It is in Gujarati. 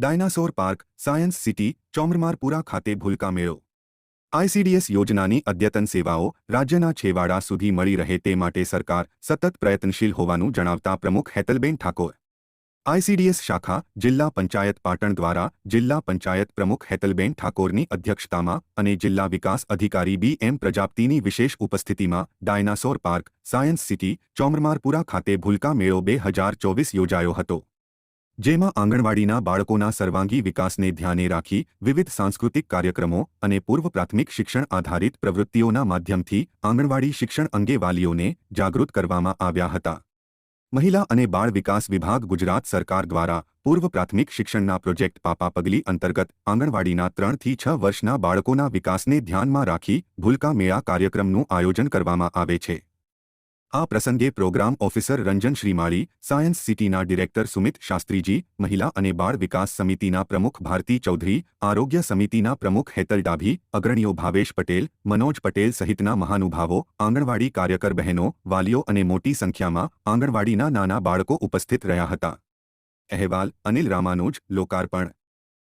Dinosaur park, science city, Chomarmarpura ખાતે ભૂલકા મેળો. આઈસીડીએસ યોજનાની અદ્યતન સેવાઓ રાજ્યના છેવાડા સુધી મળી રહે તે માટે સરકાર સતત પ્રયત્નશીલ હોવાનું જણાવતા પ્રમુખ હેતલબેન ઠાકોર. આઈસીડીએસ શાખા, જિલ્લા પંચાયત પાટણ દ્વારા જિલ્લા પંચાયત પ્રમુખ હેતલબેન ઠાકોરની અધ્યક્ષતામાં અને જિલ્લા વિકાસ અધિકારી બી એમ પ્રજાપતિની વિશેષ ઉપસ્થિતિમાં dinosaur park, science city, Chomarmarpura ખાતે ભૂલકા મેળો બે હજાર ચોવીસ યોજાયો હતો. જેમાં આંગણવાડીના બાળકોના સર્વાંગી વિકાસને ધ્યાને રાખી વિવિધ સાંસ્કૃતિક કાર્યક્રમો અને પૂર્વ પ્રાથમિક શિક્ષણ આધારિત પ્રવૃત્તિઓના માધ્યમથી આંગણવાડી શિક્ષણ અંગે વાલીઓને જાગૃત કરવામાં આવ્યા હતા. મહિલા અને બાળ વિકાસ વિભાગ ગુજરાત સરકાર દ્વારા પૂર્વ પ્રાથમિક શિક્ષણના પ્રોજેક્ટ પાપા પગલી અંતર્ગત આંગણવાડીના ત્રણથી છ વર્ષના બાળકોના વિકાસને ધ્યાનમાં રાખી ભૂલકા મેળા કાર્યક્રમનું આયોજન કરવામાં આવે છે. આ પ્રસંગે program officer Ranjan Shrimali, science સિટીના ડિરેક્ટર સુમિત શાસ્ત્રીજી, મહિલા અને બાળ વિકાસ સમિતિના પ્રમુખ ભારતી ચૌધરી, આરોગ્ય સમિતિના પ્રમુખ હેતલ ડાભી, અગ્રણીઓ ભાવેશ પટેલ, મનોજ પટેલ સહિતના મહાનુભાવો, આંગણવાડી કાર્યકર બહેનો, વાલીઓ અને મોટી સંખ્યામાં આંગણવાડીના નાના બાળકો ઉપસ્થિત રહ્યા હતા. અહેવાલ, અનિલ રામાનુજ, લોકાર્પણ.